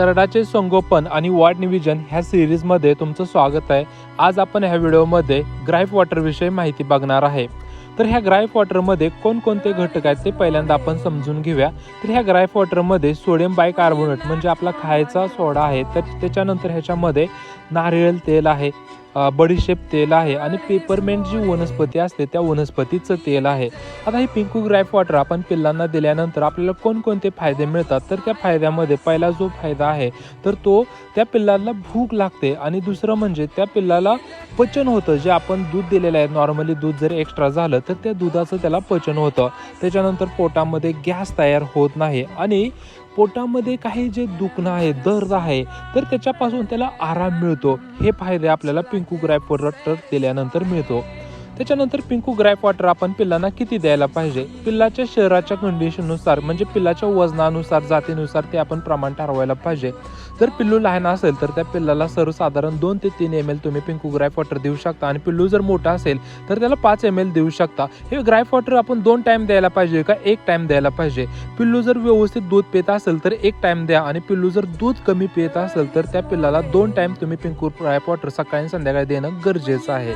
करडाचे संगोपन आणि वाढ निविजन ह्या सिरीजमध्ये तुमचं स्वागत आहे. आज आपण ह्या व्हिडिओमध्ये ग्राईफ वॉटरविषयी माहिती बघणार आहे. तर ह्या ग्राईफ वॉटरमध्ये कोणकोणते घटक आहेत ते पहिल्यांदा आपण समजून घेऊया. तर ह्या ग्राईफ वॉटरमध्ये सोडियम बायकार्बोनेट म्हणजे आपला खायचा सोडा आहे. तर त्याच्यानंतर ह्याच्यामध्ये नारियल तेल आहे. बडीशेप तेल आहे आणि पेपरमेंट जी वनस्पती असते त्या वनस्पतीचं तेल आहे. आता हे पिंकू ग्राईफ वॉटर आपण पिल्लांना दिल्यानंतर आपल्याला कोणकोणते फायदे मिळतात? तर त्या फायद्यामध्ये पहिला जो फायदा आहे तर तो त्या पिल्लाला भूक लागते आणि दुसरं म्हणजे त्या पिल्लाला पचन होतं. जे आपण दूध दिलेलं आहे नॉर्मली दूध जर एक्स्ट्रा झालं तर त्या दुधाचं त्याला पचन होतं. त्याच्यानंतर पोटामध्ये गॅस तयार होत नाही आणि पोटामध्ये काही जे दुखणं आहे दर्द आहे तर त्याच्यापासून त्याला आराम मिळतो. हे फायदे आपल्याला पिंकू ग्राईफ वॉटर दिल्यानंतर मिळतो. त्याच्यानंतर पिंकू ग्रॅप वॉटर आपण पिल्लांना किती द्यायला पाहिजे? पिल्लाच्या शरीराच्या कंडिशननुसार म्हणजे पिल्लाच्या वजनानुसार जातीनुसार ते आपण प्रमाण ठरवायला पाहिजे. जर पिल्लू लहान असेल तर त्या पिल्लाला सर्वसाधारण दोन ते तीन एम एल तुम्ही पिंकू ग्राईफ वॉटर देऊ शकता. आणि पिल्लू जर मोठा असेल तर त्याला पाच एम एल देऊ शकता. हे ग्राईफ वॉटर आपण दोन टाईम द्यायला पाहिजे का एक टाईम द्यायला पाहिजे? पिल्लू जर व्यवस्थित दूध पित असेल तर एक टाईम द्या. आणि पिल्लू जर दूध कमी पित असेल तर त्या पिल्लाला दोन टाईम तुम्ही पिंकू ग्राईफ वॉटर सकाळी संध्याकाळी देणं गरजेचं आहे.